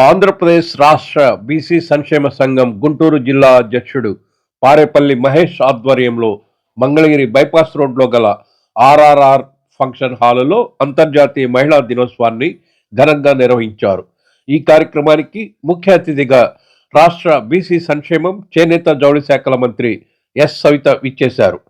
ఆంధ్రప్రదేశ్ రాష్ట్ర బీసీ సంక్షేమ సంఘం గుంటూరు జిల్లా అధ్యక్షుడు పారేపల్లి మహేష్ ఆధ్వర్యంలో మంగళగిరి బైపాస్ రోడ్లో గల ఆర్ఆర్ఆర్ ఫంక్షన్ హాలులో అంతర్జాతీయ మహిళా దినోత్సవాన్ని ఘనంగా నిర్వహించారు. ఈ కార్యక్రమానికి ముఖ్య అతిథిగా రాష్ట్ర బీసీ సంక్షేమం చేనేత జౌళి శాఖల మంత్రి ఎస్ సవిత విచ్చేశారు.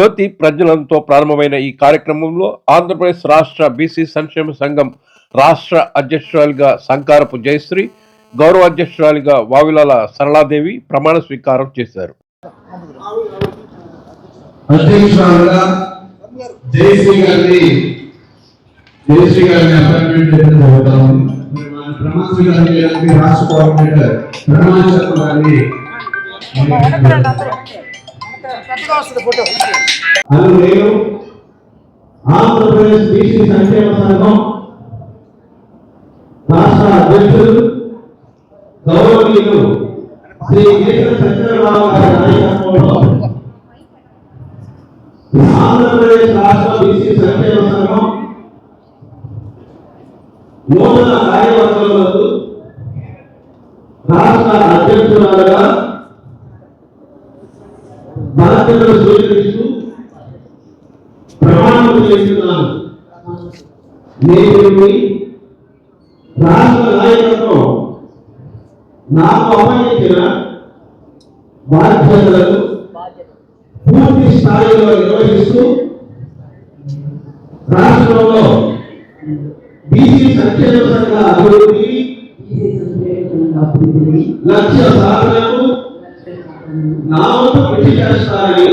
జ్యోతి ప్రజ్వలంతో ప్రారంభమైన ఈ కార్యక్రమంలో ఆంధ్రప్రదేశ్ రాష్ట్ర బీసీ సంక్షేమ సంఘం రాష్ట్ర అధ్యక్షురాలిగా సంకారపు జయశ్రీ గౌరవ అధ్యక్షురాలిగా వావిలాల సరళాదేవి ప్రమాణ స్వీకారం చేశారు. రాష్ట్ర కోఆర్డినేటర్ ప్రమాణ శర్మ ఆంధ్రప్రదేశ్ బీసీ సంక్షేమ సంఘం రాష్ట్ర అధ్యక్షులు గౌరవనీయులు శ్రీ కేంద్ర చంద్రబాబు గారి నాయకత్వంలో ఆంధ్రప్రదేశ్ రాష్ట్ర బీసీ సంక్షేమ సంఘం నూతన కార్యవర్గంలో రాష్ట్ర అధ్యక్షురాలుగా బాధ్యతలు స్వీకరిస్తూ ప్రమాణం చేస్తున్నాను. నేను రాష్ట్ర నాయకత్వం నాకు అప్పగించిన బాధ్యతలను పూర్తి స్థాయిలో నిర్వహిస్తూ రాష్ట్రంలో బీసీ సంక్షేమ సంఘ అభివృద్ధి లక్ష్య సాధనకు నా వంతు కృషి చేస్తానని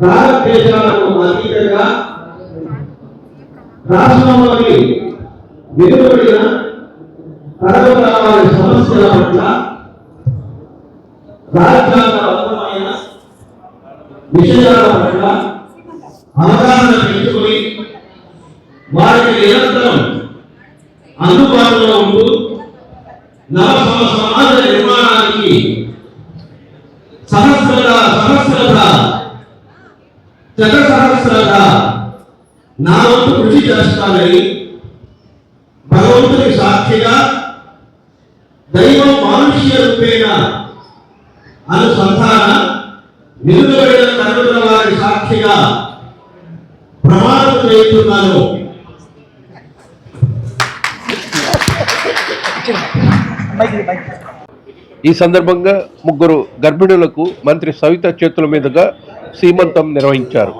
భారతదేశాలకు అతీతంగా రాష్ట్రంలోని వెలువడిన తరగతి సమస్యల పట్ల రాజ్యాంగబద్ధమైన విషయాల పట్ల అవగాహన పెంచుకొని వారికి నిరంతరం అందుబాటు చేస్తానని భగవంతుని సాక్షిగా దైవం మానుష్య రూపేణ అనుసంధాన నిలువబడిన తరుగుల వారి సాక్షిగా ప్రమాణం చేస్తున్నాను. ఈ సందర్భంగా ముగ్గురు గర్భిణులకు మంత్రి సవిత చేతుల మీదుగా సీమంతం నిర్వహించారు.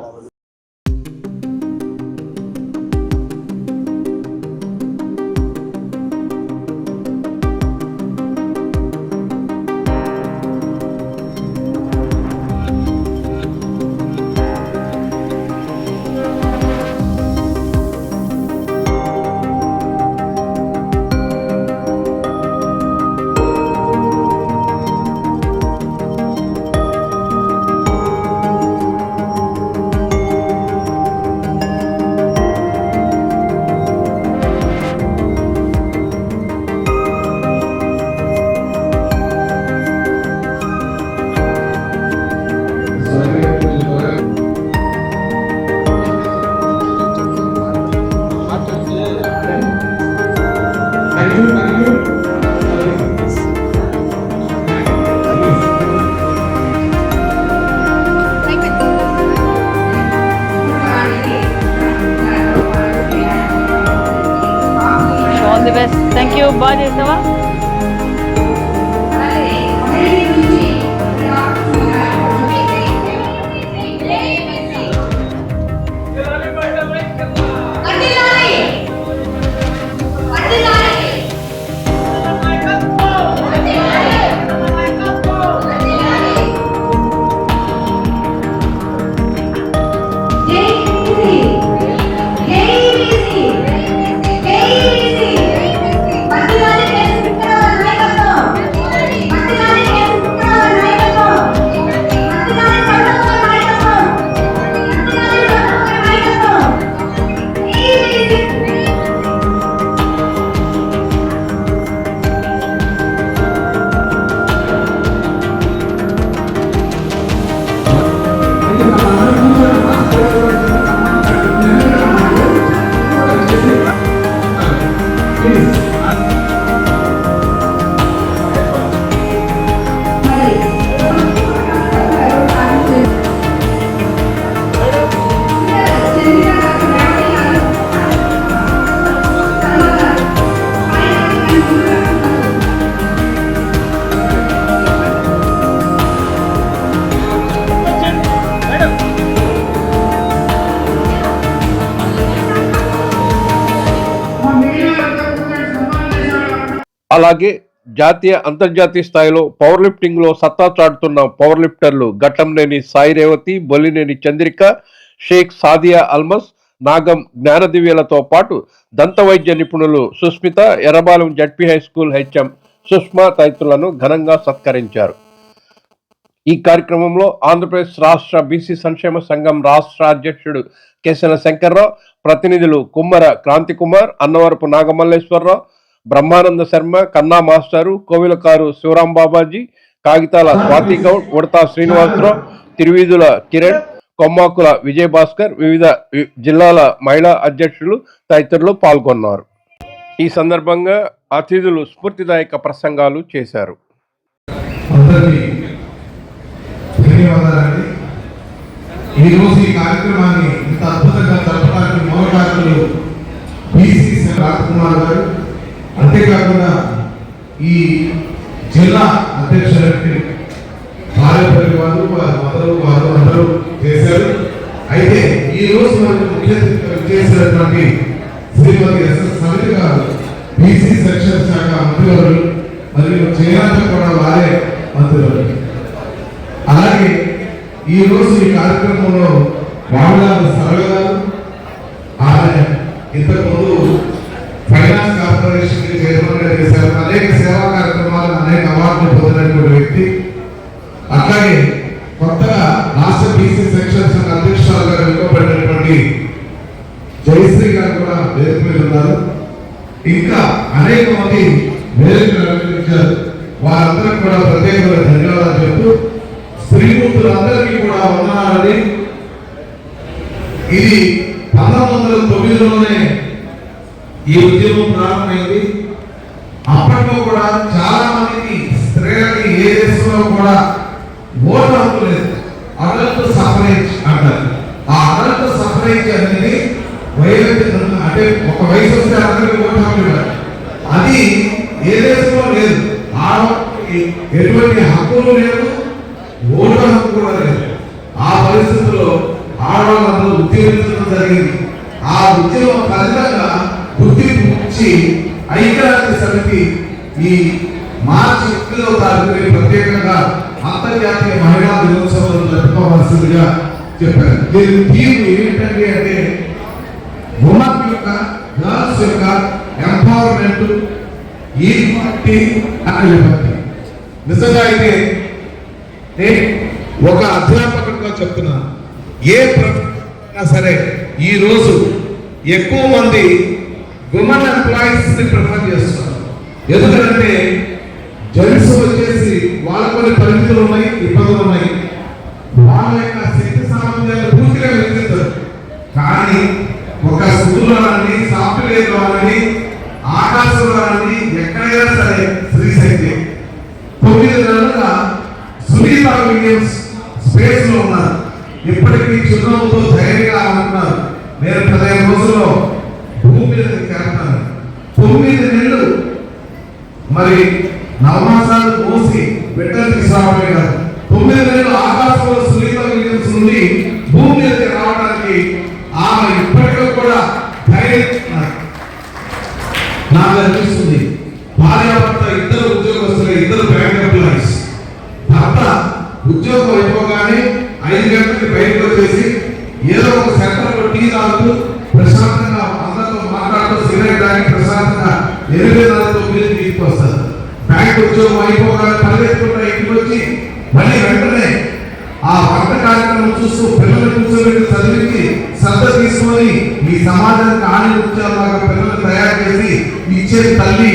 యూ బాగా అలాగే జాతీయ అంతర్జాతీయ స్థాయిలో పవర్ లిఫ్టింగ్లో సత్తా చాటుతున్న పవర్ లిఫ్టర్లు ఘట్టంనేని సాయి రేవతి బొల్లినేని చంద్రిక షేక్ సాదియా అల్మస్ నాగం జ్ఞానదివ్యలతో పాటు దంత వైద్య నిపుణులు Susmitha Errabalem ZP high school HM Sushma తదితరులను ఘనంగా సత్కరించారు. ఈ కార్యక్రమంలో ఆంధ్రప్రదేశ్ రాష్ట్ర బీసీ సంక్షేమ సంఘం రాష్ట్ర అధ్యక్షుడు కేసన శంకర్రావు ప్రతినిధులు కుమ్మర క్రాంతి కుమార్ అన్నవరపు నాగమల్లేశ్వరరావు బ్రహ్మానంద శర్మ కన్నా మాస్టారు కోవిలకారు శివరాం బాబాజీ కాగితాల స్వాతి గౌడ్ ఉడతా శ్రీనివాసరావు తిరువీధుల కిరణ్ కొమ్మాకుల విజయభాస్కర్ వివిధ జిల్లాల మహిళా అధ్యక్షులు తదితరులు పాల్గొన్నారు. ఈ సందర్భంగా అతిథులు స్ఫూర్తిదాయక ప్రసంగాలు చేశారు. ఈరోజు ఈ కార్యక్రమాన్ని ఇంత అద్భుతంగా జరపడానికి బీసీ గారు అంతేకాకుండా ఈ జిల్లా అధ్యక్షులకి భార్యపల్లి వారు వారి మదరు వారు అందరూ చేశారు. అయితే ఈ రోజు మనకు ముఖ్య చేసినటువంటి శ్రీమతి ఎస్ఎస్ సమితి గారు బీసీ సెక్షన్ శాఖ మంత్రివర్యులు మరియు చేయాలంటే కూడా వారే మంత్రివర్యులు. అలాగే ఈ రోజు ఈ కార్యక్రమంలో వామనాథ సరళ గారు ఆమె ఇంతకుముందు ఫైనాన్స్ కార్పొరేషన్కి చైర్మన్గా చేశారు. అనేక సేవా కార్యక్రమాలు అనేక అవార్డులు పొందినటువంటి వ్యక్తి. అట్లాగే కొత్తగా రాష్ట్ర బీసీ సెక్షన్ సంఘ అధ్యక్షురాలుగా వెనుకబడినటువంటి జయశ్రీ గారు కూడా వేదిక మీద ఉన్నారు. ఇంకా అనేక మంది వేదికలు అలంకరించారు. వారందరికీ కూడా ప్రత్యేకమైన ధన్యవాదాలు చెప్తూ స్త్రీమూర్తులందరికీ కూడా వందనాలని ఇది పంతొమ్మిది వందల తొమ్మిదిలోనే ఈ ఉద్యమం ప్రారంభమైంది. అప్పట్లో కూడా చాలా మందికి స్త్రీలకి ఏ దేశంలో కూడా ఓటు హక్కు లేదు అడల్ట్ సఫరేజ్ అంటారు. ఆ అడల్ట్ సఫరేజ్ అనేది వయోజన అంటే ఒక వయసు వస్తే అందరికీ ఓటు హక్కు ఇవ్వాలి. అది ఏ దేశంలో లేదు. ఆడవాళ్ళకి ఎటువంటి హక్కులు లేవు ఓటు హక్కు కూడా లేదు. ఆ పరిస్థితుల్లో ఆడవాళ్ళందరూ ఉద్యోగించడం జరిగింది. ఆ ఉద్యమం ఫలితంగా గుర్తింపు ఐక్యరాజ్య సమితి ఈ మార్చి ఎనిమిదవ తారీఖుని ప్రత్యేకంగా అంతర్జాతీయ మహిళా దినోత్సవం జరుపుకోవాల్సిందిగా చెప్పారు. దీని థీమ్ ఏంటంటే అంటే ఉమెన్ యొక్క గర్ల్స్ యొక్క ఎంపవర్మెంట్ ఈక్వాలిటీ అండ్ లిబర్టీ నిజంగా అయితే ఒక అధ్యాపకుడిగా చెప్తున్నా ఏ ప్రభుత్వం సరే ఈరోజు ఎక్కువ మంది విమన్ ఎంప్లాయీస్ని ప్రిఫర్ చేస్తారు ఎందుకంటే జెంట్స్ వచ్చేసి వాళ్ళ కొన్ని పరిమితులు ఉన్నాయి ఇబ్బందులు ఉన్నాయి. వాళ్ళ యొక్క శక్తి సామర్థ్యాలు పూర్తిగా వెళ్తారు కానీ ఒక స్కూల్ అని సాఫ్ట్వేర్ అని టీ తాగుతూ ప్రశాంతంగా అందరితో మాట్లాడుతూ సిగరెట్ తాగి ప్రశాంతంగా ఎనిమిదిన్నరతో మీరు తీసుకొస్తారు. బ్యాంక్ ఉద్యోగం అయిపోగానే పరిగెత్తుకుంటా ఇంటికి వచ్చి మళ్ళీ వెంటనే ఆ వంట కార్యక్రమం చూస్తూ పిల్లల కూర్చోబెట్టి చదివించి శ్రద్ధ తీసుకొని ఈ సమాజానికి హాని వచ్చేలాగా పిల్లలు తయారు చేసి ఇచ్చే తల్లి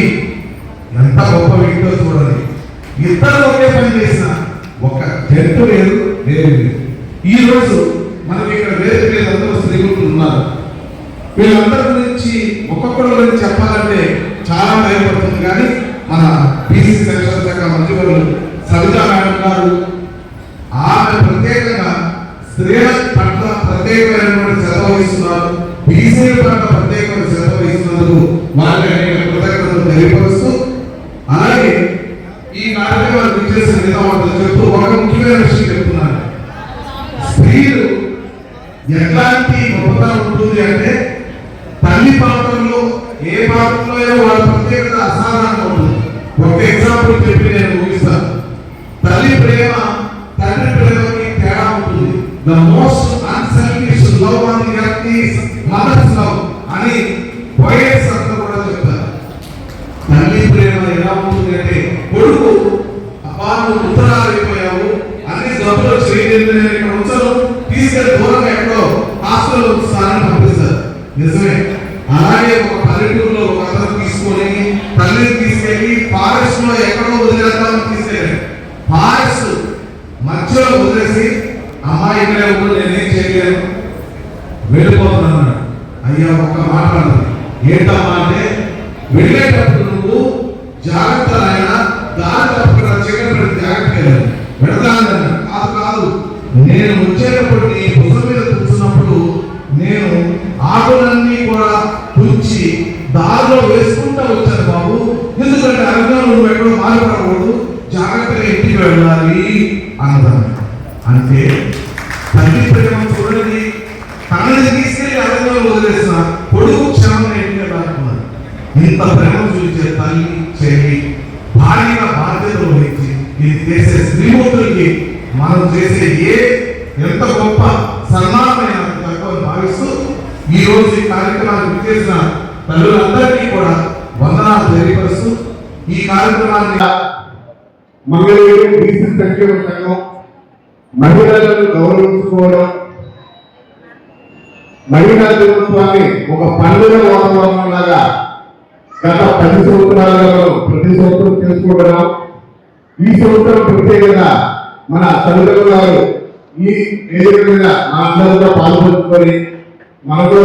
ఎంత గొప్ప వ్యక్తితో చూడండి. ఇద్దరు ఒకే పని చేసిన. ఒక జంతు లేదు లేదు. ఈ రోజు మనకి ఇక్కడ వేరు వేరు అందరూ స్త్రీలు ఉన్నారు. వీళ్ళందరి గురించి ఒక్కొక్కరి గురించి చెప్పాలంటే చాలా టైం పడుతుంది కానీ మన బీసీ సెక్షన్ శాఖ మంత్రివర్యులు సవితా మేడం గారు ఆమె ప్రత్యేకంగా స్త్రీల పట్ల ప్రత్యేకమైనటువంటి శ్రద్ధ వహిస్తున్నారు. బీసీల పట్ల ప్రత్యేకమైన శ్రద్ధ వహిస్తున్నందుకు వారికి అనేక కృతజ్ఞతలు తెలియపరుస్తూ అలాగే ఈ కార్యక్రమాన్ని విచ్చేసిన నిజామాబాద్ చెప్తూ ఒక ముఖ్యమైన విషయం చెప్తున్నాను స్త్రీలు ఎట్లాంటి గొప్పతనం ఉంటుంది అంటే తల్లి పాత్రలో ఏ పాత్రలో అయినా వాళ్ళ ప్రత్యేకత అసాధారణంగా ఉంటుంది ఒక ఎగ్జాంపుల్ చెప్పి నేను ముగిస్తాను తల్లి ప్రేమ తండ్రి ప్రేమకి తేడా ఉంటుంది the most unselfish love on the earth is mother's love అని పోయట్స్ అంతా కూడా చెప్తారు తల్లి ఎలా ఉంటుంది అంటే కొడుకు అపాను ఉత్తరాలైపోయావు అన్ని జబ్బులు చేయలేదు ఇక్కడ ఉంచను తీసుకెళ్ళి దూరంగా ఎక్కడో హాస్టల్ స్థానాన్ని పంపిస్తారు. నిజమే. అలాగే ఒక పల్లెటూరులో ఒక అతను తీసుకొని తల్లిని తీసుకెళ్ళి ఫారెస్ట్లో ఎక్కడో వదిలేద్దామని తీసుకెళ్ళాడు. ఫారెస్ట్ మధ్యలో వదిలేసి అమ్మాయి ఇక్కడే ఉండు నేనేం చేయలేను. వెళ్ళిపోతున్నాను అయ్యా ఒక్క మాట ఏంటమ్మా అంటే వెళ్ళేటప్పుడు జాగ్రత్త ఆయన దారి తప్పకుండా చీకటి పడి జాగ్రత్త వెళ్ళాలి కాదు కాదు. నేను వచ్చేటప్పుడు నీ భుజం మీద కూర్చున్నప్పుడు నేను ఆకులన్నీ కూడా తుంచి దారిలో వేసుకుంటా వచ్చాను బాబు. ఎందుకంటే అర్థం నువ్వు ఎక్కడో మారిపోకూడదు జాగ్రత్తగా ఇంటికి వెళ్ళాలి అన్నదాన్ని అంటే తల్లి ప్రేమ చూడండి. తనని తీసుకెళ్ళి అర్థంలో వదిలేసిన కొడుకు క్షణం ఇంటికి వెళ్ళాలనుకున్నాడు. ఇంత ప్రేమ చూపించే తల్లి చెల్లి భార్యగా బాధ్యత వహించి ఇది చేసే స్త్రీమూర్తులకి మనం చేసే ఏ ఎంత గొప్ప సన్మానమైన తక్కువ భావిస్తూ ఈ రోజు ఈ కార్యక్రమాన్ని చేసిన తల్లులందరికీ కూడా వందనాలు తెలియపరుస్తూ ఈ కార్యక్రమాన్ని మంగళగిరి బీసీ సంక్షేమ సంఘం మహిళలను గౌరవించుకోవడం మహిళా దినోత్సవాన్ని ఒక పండుగ వాతావరణం లాగా గత పది సంవత్సరాలలో ప్రతి సంవత్సరం చేసుకోవడం ఈ సంవత్సరం ప్రత్యేకంగా మన తల్లిదండ్రులు గారు ఈ వేదిక మీద మనందరితో పాల్పంచుకొని మనతో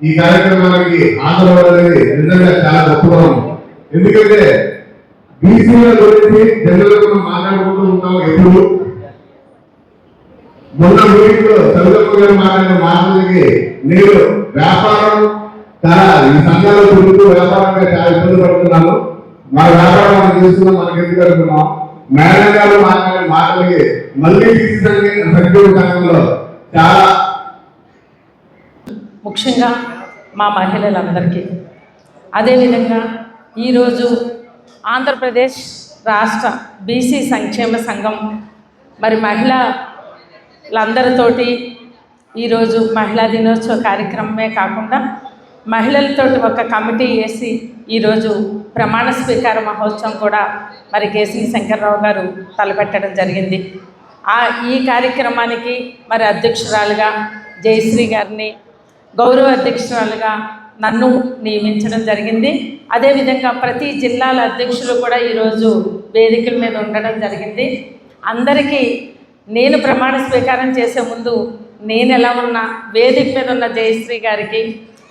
ఈ కార్యక్రమానికి హాజరవ్వడం నిజంగా చాలా గొప్పగా ఉంది ఎందుకంటే బీసీల గురించి జనరల్ మనం మాట్లాడుకుంటూ ఉంటాం ఎప్పుడు. మొన్న మీటింగ్లో చంద్రబాబు గారు మాట్లాడిన మాటలకి నేను వ్యాపారం చాలా ఈ సంఘాల గురించి వ్యాపారంగా చాలా ఇబ్బంది పడుతున్నాను మన వ్యాపారం మనం చేస్తున్నాం మనకి ఎందుకు అనుకున్నాం మేడం గారు మాట్లాడిన మాటలకి మళ్ళీ సంఘం సంఘంలో చాలా ముఖ్యంగా మా మహిళలందరికీ. అదేవిధంగా ఈరోజు ఆంధ్రప్రదేశ్ రాష్ట్ర బీసీ సంక్షేమ సంఘం మరి మహిళలందరితోటి ఈరోజు మహిళా దినోత్సవ కార్యక్రమమే కాకుండా మహిళలతోటి ఒక కమిటీ వేసి ఈరోజు ప్రమాణ స్వీకార మహోత్సవం కూడా మరి కేసీ శంకర్రావు గారు తలపెట్టడం జరిగింది. ఆ ఈ కార్యక్రమానికి మరి అధ్యక్షురాలుగా జయశ్రీ గారిని గౌరవ అధ్యక్షురాలుగా నన్ను నియమించడం జరిగింది. అదేవిధంగా ప్రతి జిల్లాల అధ్యక్షులు కూడా ఈరోజు వేదికల మీద ఉండడం జరిగింది. అందరికీ నేను ప్రమాణ స్వీకారం చేసే ముందు నేను ఎలా ఉన్నా వేదిక మీద ఉన్న జయశ్రీ గారికి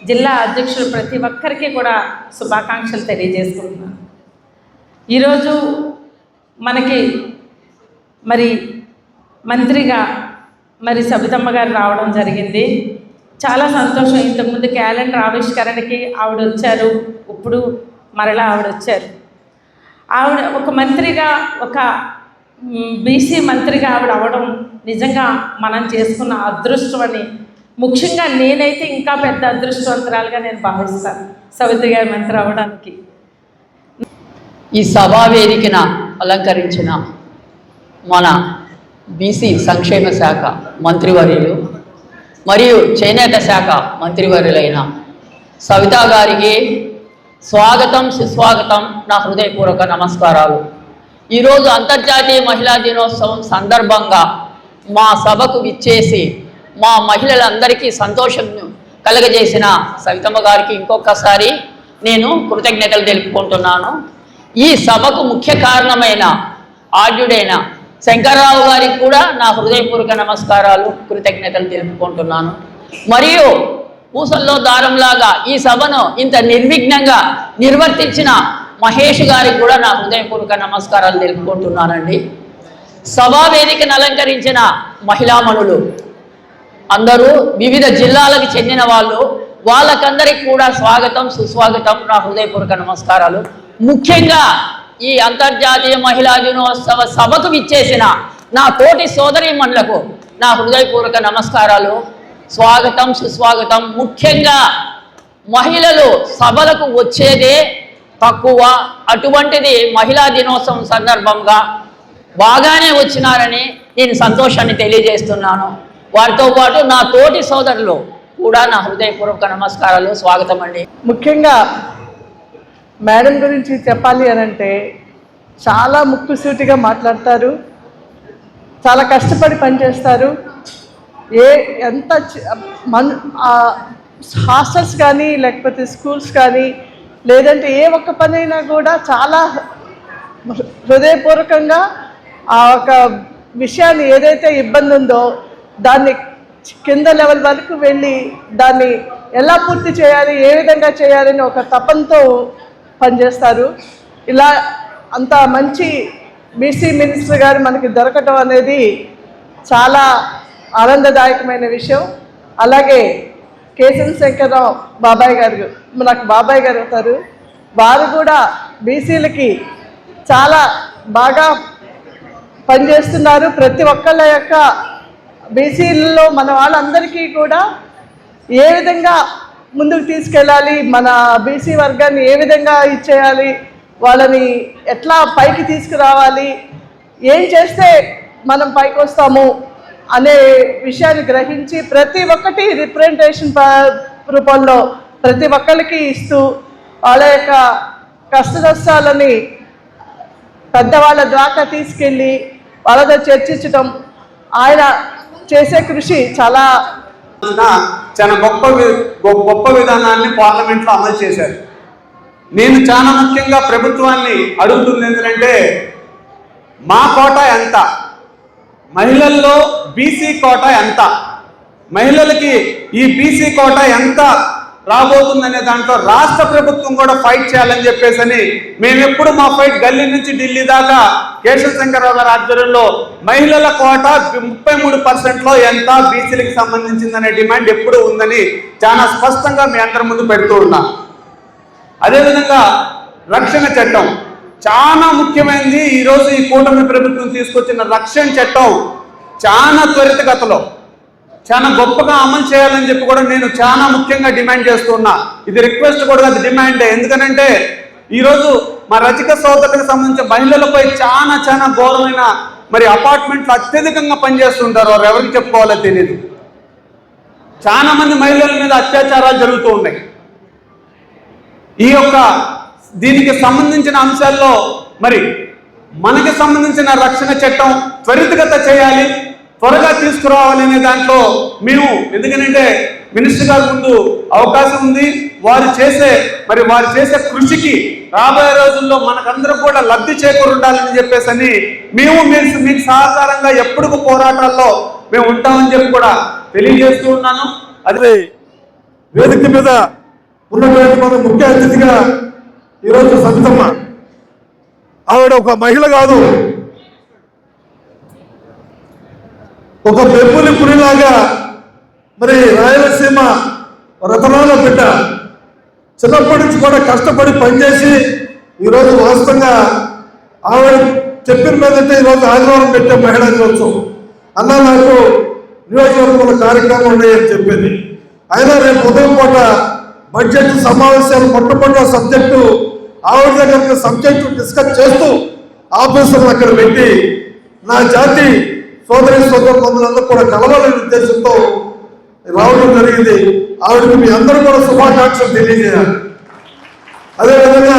జిల్లా అధ్యక్షులు ప్రతి ఒక్కరికి కూడా శుభాకాంక్షలు తెలియజేసుకుంటున్నాను. ఈరోజు మనకి మరి మంత్రిగా మరి సబితమ్మ గారు రావడం జరిగింది. చాలా సంతోషం. ఇంతకుముందు క్యాలెండర్ ఆవిష్కరణకి ఆవిడ వచ్చారు ఇప్పుడు మరలా ఆవిడ వచ్చారు ఆవిడ ఒక మంత్రిగా ఒక బీసీ మంత్రిగా ఆవిడ అవడం నిజంగా మనం చేసుకున్న అదృష్టం అని ముఖ్యంగా నేనైతే ఇంకా పెద్ద అదృష్టవంతురాలుగా నేను భావిస్తాను. సవిత్రి గారి మంత్రి అవ్వడానికి ఈ సభా వేదికన అలంకరించిన మన బీసీ సంక్షేమ శాఖ మంత్రివర్యులు మరియు చేనేత శాఖ మంత్రివర్యులైన సవితా గారికి స్వాగతం సుస్వాగతం నా హృదయపూర్వక నమస్కారాలు. ఈరోజు అంతర్జాతీయ మహిళా దినోత్సవం సందర్భంగా మా సభకు విచ్చేసి మా మహిళలందరికీ సంతోషం కలగజేసిన సవితమ్మ గారికి ఇంకొకసారి నేను కృతజ్ఞతలు తెలుపుకుంటున్నాను. ఈ సభకు ముఖ్య కారణమైన ఆర్యుడైన శంకర్రావు గారికి కూడా నా హృదయపూర్వక నమస్కారాలు కృతజ్ఞతలు తెలుపుకుంటున్నాను. మరియు పూసల్లో దారంలాగా ఈ సభను ఇంత నిర్విఘ్నంగా నిర్వర్తించిన మహేష్ గారికి కూడా నా హృదయపూర్వక నమస్కారాలు తెలుపుకుంటున్నానండి. సభా వేదికను అలంకరించిన మహిళామణులు అందరూ వివిధ జిల్లాలకు చెందిన వాళ్ళు. వాళ్ళకందరికి కూడా స్వాగతం సుస్వాగతం నా హృదయపూర్వక నమస్కారాలు. ముఖ్యంగా ఈ అంతర్జాతీయ మహిళా దినోత్సవ సభకు విచ్చేసిన నా తోటి సోదరిమణులకు నా హృదయపూర్వక నమస్కారాలు. స్వాగతం సుస్వాగతం. ముఖ్యంగా మహిళలు సభలకు వచ్చేదే తక్కువ. అటువంటిది మహిళా దినోత్సవం సందర్భంగా బాగానే వచ్చినారని నేను సంతోషాన్ని తెలియజేస్తున్నాను. వారితో పాటు నా తోటి సోదరులు కూడా నా హృదయపూర్వక నమస్కారాలు స్వాగతం అండి. ముఖ్యంగా మేడం గురించి చెప్పాలి అని అంటే చాలా ముక్కుసూటిగా మాట్లాడతారు చాలా కష్టపడి పనిచేస్తారు. ఏ ఎంత మన్ హాస్టల్స్ కానీ లేకపోతే స్కూల్స్ కానీ లేదంటే ఏ ఒక్క పని అయినా కూడా చాలా హృదయపూర్వకంగా ఆ ఒక విషయాన్ని ఏదైతే ఇబ్బంది ఉందో దాన్ని కింద లెవెల్ వరకు వెళ్ళి దాన్ని ఎలా పూర్తి చేయాలి ఏ విధంగా చేయాలని ఒక తపంతో పనిచేస్తారు. ఇలా అంత మంచి బీసీ మినిస్టర్ గారు మనకి దొరకటం అనేది చాలా ఆనందదాయకమైన విషయం. అలాగే కేశవ శంకర్రావు బాబాయ్ గారు నాకు బాబాయ్ గారు అవుతారు వారు కూడా బీసీలకి చాలా బాగా పనిచేస్తున్నారు. ప్రతి ఒక్కళ్ళ యొక్క బీసీలలో మన వాళ్ళందరికీ కూడా ఏ విధంగా ముందుకు తీసుకెళ్ళాలి మన బీసీ వర్గాన్ని ఏ విధంగా ఇచ్చేయాలి వాళ్ళని ఎట్లా పైకి తీసుకురావాలి ఏం చేస్తే మనం పైకి వస్తాము అనే విషయాన్ని గ్రహించి ప్రతి ఒక్కటి రిప్రజెంటేషన్ రూపంలో ప్రతి ఒక్కరికి ఇస్తూ వాళ్ళ యొక్క కష్ట నష్టాలని పెద్దవాళ్ళ దాకా తీసుకెళ్ళి వాళ్ళతో చర్చించటం ఆయన చేసే కృషి చాలా చాలా గొప్ప వి- గొప్ప విధానాన్ని పార్లమెంట్లో అమలు చేశారు. నేను చాలా ముఖ్యంగా ప్రభుత్వాన్ని అడుగుతుంది ఏంటంటే మా కోట ఎంత? మహిళల్లో బీసీ కోట ఎంత? మహిళలకి ఈ బీసీ కోట ఎంత? రాబోతుందనే దాంట్లో రాష్ట్ర ప్రభుత్వం కూడా ఫైట్ చేయాలని చెప్పేసని మేము ఎప్పుడు మా ఫైట్ గల్లీ నుంచి ఢిల్లీ దాకా కేశవశంకరరావు గారి ఆధ్వర్యంలో మహిళల కోట ముప్పై మూడు పర్సెంట్లో ఎంత బీసీలకు సంబంధించిందనే డిమాండ్ ఎప్పుడు ఉందని చాలా స్పష్టంగా మీ అందరి ముందు పెడుతూ ఉన్నా. అదేవిధంగా రక్షణ చట్టం చాలా ముఖ్యమైనది ఈరోజు ఈ కూటమి ప్రభుత్వం తీసుకొచ్చిన రక్షణ చట్టం చాలా త్వరితగతిలో చాలా గొప్పగా అమలు చేయాలని చెప్పి కూడా నేను చాలా ముఖ్యంగా డిమాండ్ చేస్తున్నా. ఇది రిక్వెస్ట్ కూడా అది డిమాండ్. ఎందుకనంటే ఈరోజు మా రచిక సోదరులకు సంబంధించిన మహిళలపై చాలా చాలా ఘోరమైన మరి అపార్ట్మెంట్లు అత్యధికంగా పనిచేస్తుంటారు. వారు ఎవరికి చెప్పుకోవాలో తెలియదు చాలా మంది మహిళల మీద అత్యాచారాలు జరుగుతూ ఉన్నాయి. ఈ యొక్క దీనికి సంబంధించిన అంశాల్లో మరి మనకి సంబంధించిన రక్షణ చట్టం త్వరితగత చేయాలి. త్వరగా తీసుకురావాలనే దాంట్లో మేము ఎందుకంటే మినిస్టర్ గారి ముందు అవకాశం ఉంది. వారు చేసే మరి వారు చేసే కృషికి రాబోయే రోజుల్లో మనకందరం కూడా లబ్ధి చేకూరుండాలని చెప్పేసి అని మేము మీకు మీకు సహకారంగా ఎప్పుడు పోరాటాల్లో మేము ఉంటామని చెప్పి కూడా తెలియజేస్తూ ఉన్నాను. అదే వేదిక మీద ఉన్నటువంటి మన ముఖ్య అతిథిగా ఈరోజు సబితమ్మ. ఆవిడ ఒక మహిళ కాదు. ఒక పెంపుని పులిలాగా మరి రాయలసీమ రతనాల బిడ్డ చిన్నప్పటి నుంచి కూడా కష్టపడి పనిచేసి ఈరోజు వాస్తవంగా ఆవిడ చెప్పిన మీదంటే ఈరోజు ఆదివారం పెట్టే మహిళా దినోత్సవం. అన్న నాకు నియోజకవర్గంలో కార్యక్రమం ఉన్నాయని చెప్పింది. అయినా రేపు ఉదయం పూట బడ్జెట్ సమావేశాలు మొట్టమొదటి సబ్జెక్టు ఆవిడ దగ్గర సబ్జెక్టు డిస్కస్ చేస్తూ ఆఫీసర్లు అక్కడ పెట్టి నా జాతి సోదరి సోదరు మందులందరూ కూడా కలవాలనే ఉద్దేశంతో రావడం జరిగింది. ఆవిడకి మీ అందరూ కూడా శుభాకాంక్షలు తెలియజేయాలి. అదేవిధంగా